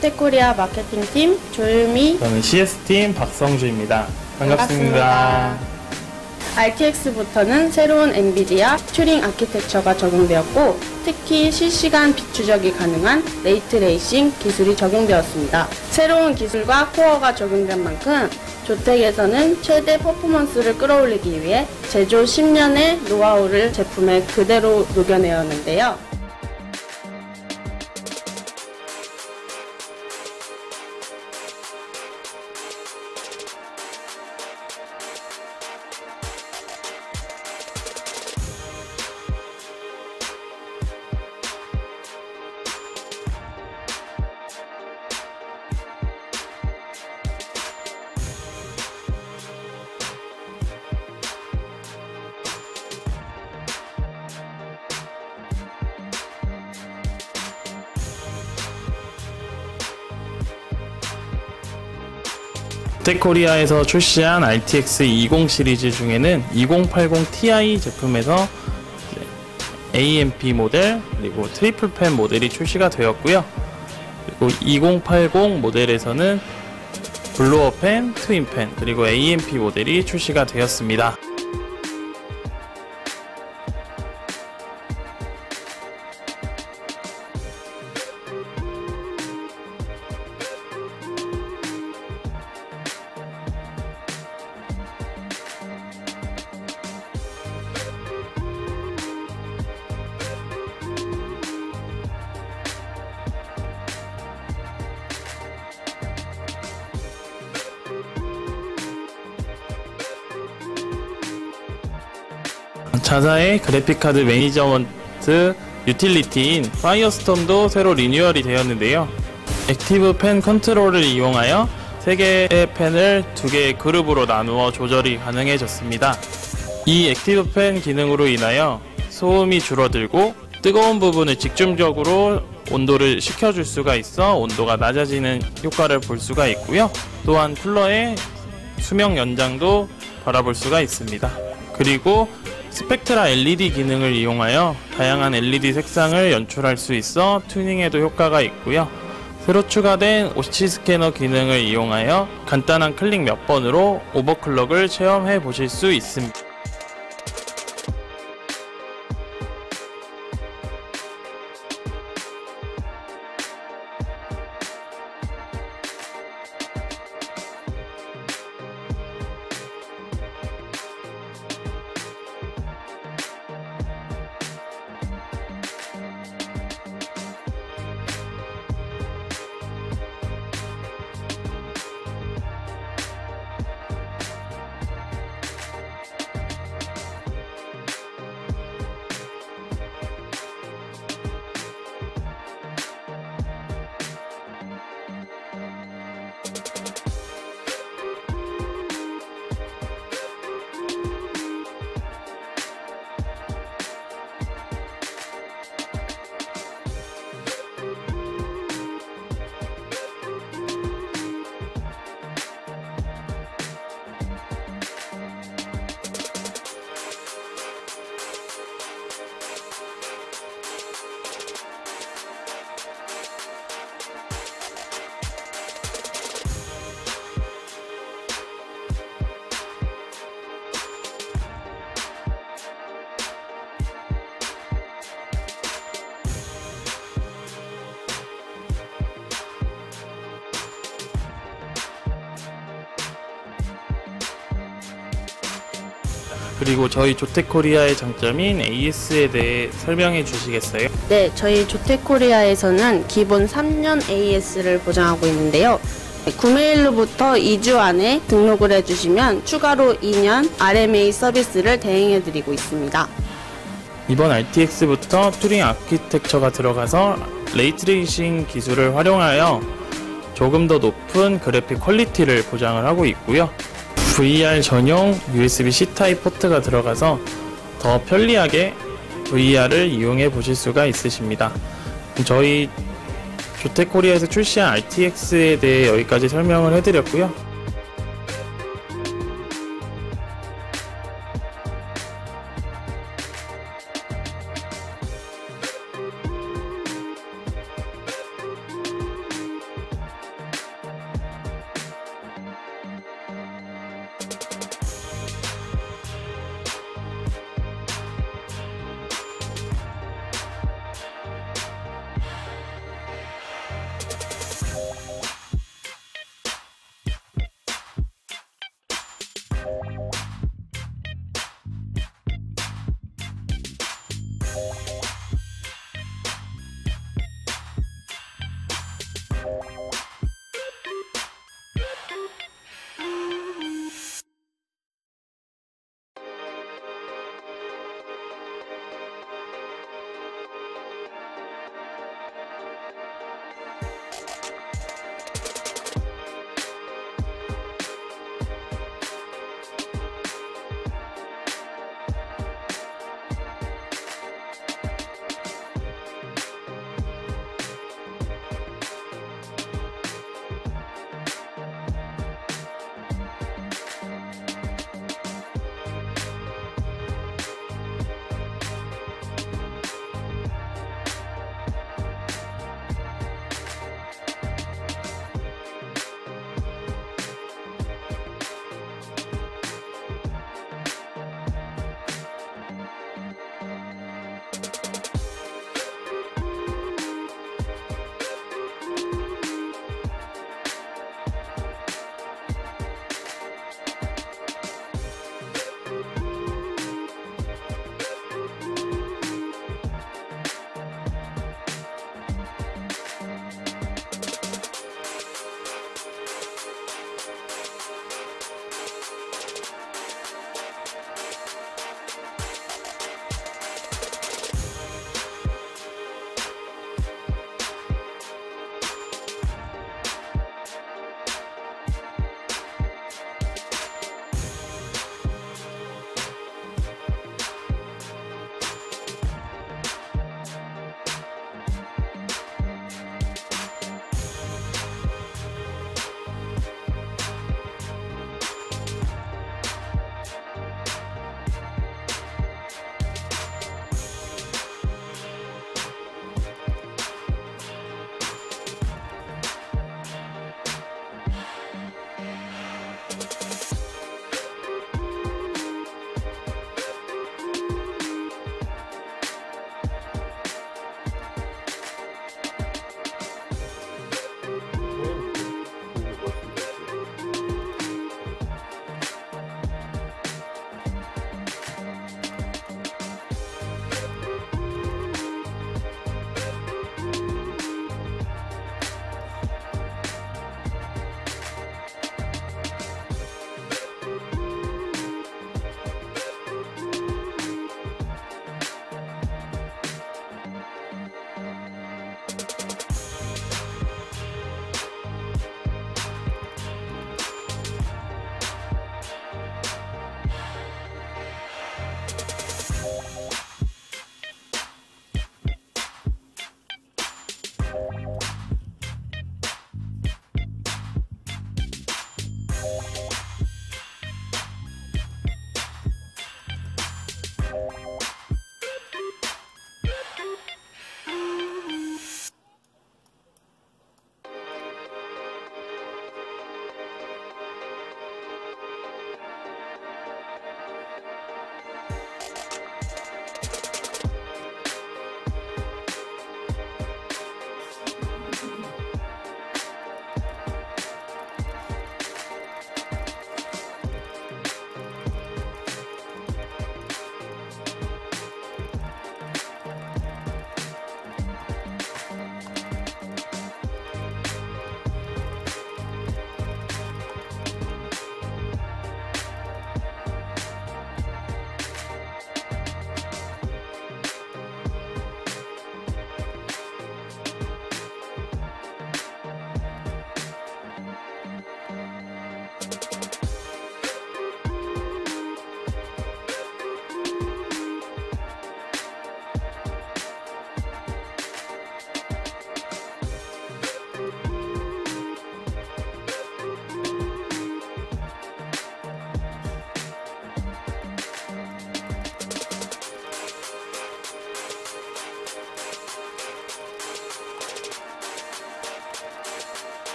조태코리아 마케팅팀 조유미 저는 CS팀 박성주입니다. 반갑습니다. RTX부터는 새로운 엔비디아 튜링 아키텍처가 적용되었고 특히 실시간 빛 추적이 가능한 레이트 레이싱 기술이 적용되었습니다. 새로운 기술과 코어가 적용된 만큼 조텍에서는 최대 퍼포먼스를 끌어올리기 위해 제조 10년의 노하우를 제품에 그대로 녹여내었는데요. 텍코리아에서 출시한 RTX 20 시리즈 중에는 2080 Ti 제품에서 AMP 모델 그리고 트리플 펜 모델이 출시가 되었고요. 그리고 2080 모델에서는 블로어 펜, 트윈 펜 그리고 AMP 모델이 출시가 되었습니다. 자사의 그래픽카드 매니저먼트 유틸리티인 파이어스톰도 새로 리뉴얼이 되었는데요. 액티브 펜 컨트롤을 이용하여 3개의 펜을 2개의 그룹으로 나누어 조절이 가능해졌습니다. 이 액티브 펜 기능으로 인하여 소음이 줄어들고 뜨거운 부분을 집중적으로 온도를 식혀줄 수가 있어 온도가 낮아지는 효과를 볼 수가 있고요. 또한 쿨러의 수명 연장도 바라볼 수가 있습니다. 그리고 스펙트라 LED 기능을 이용하여 다양한 LED 색상을 연출할 수 있어 튜닝에도 효과가 있고요. 새로 추가된 OC 스캐너 기능을 이용하여 간단한 클릭 몇 번으로 오버클럭을 체험해 보실 수 있습니다. 그리고 저희 조텍코리아의 장점인 AS에 대해 설명해 주시겠어요? 네, 저희 조텍코리아에서는 기본 3년 AS를 보장하고 있는데요. 구매일로부터 2주 안에 등록을 해주시면 추가로 2년 RMA 서비스를 대행해드리고 있습니다. 이번 RTX부터 튜링 아키텍처가 들어가서 레이트레이싱 기술을 활용하여 조금 더 높은 그래픽 퀄리티를 보장을 하고 있고요. VR 전용 USB-C 타입 포트가 들어가서 더 편리하게 VR을 이용해 보실 수가 있으십니다. 저희 조텍코리아에서 출시한 RTX에 대해 여기까지 설명을 해드렸고요.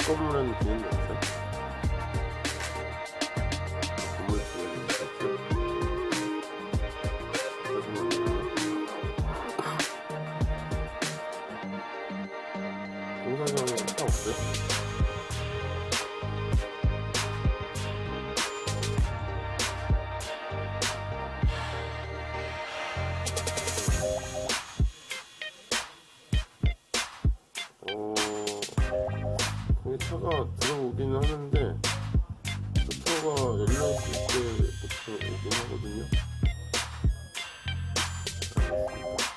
옆 건물에는 비행기 거기 차가 들어오긴 하는데 그 차가 열려있을 때부터 오긴 하거든요. 알겠습니다.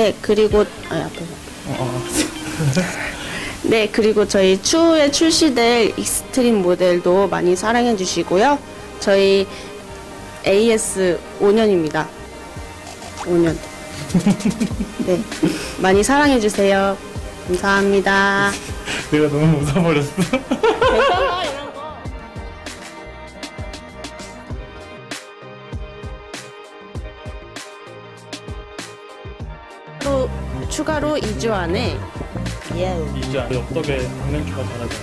네, 그리고 아, 앞에서. 네, 그리고 저희 추후에 출시될 익스트림 모델도 많이 사랑해 주시고요. 저희 AS 5년입니다. 5년. 네, 많이 사랑해 주세요. 감사합니다. 내가 너무 웃어버렸어. 하루 2주 안에. 2주 안에 엽떡에 박명주가 자라죠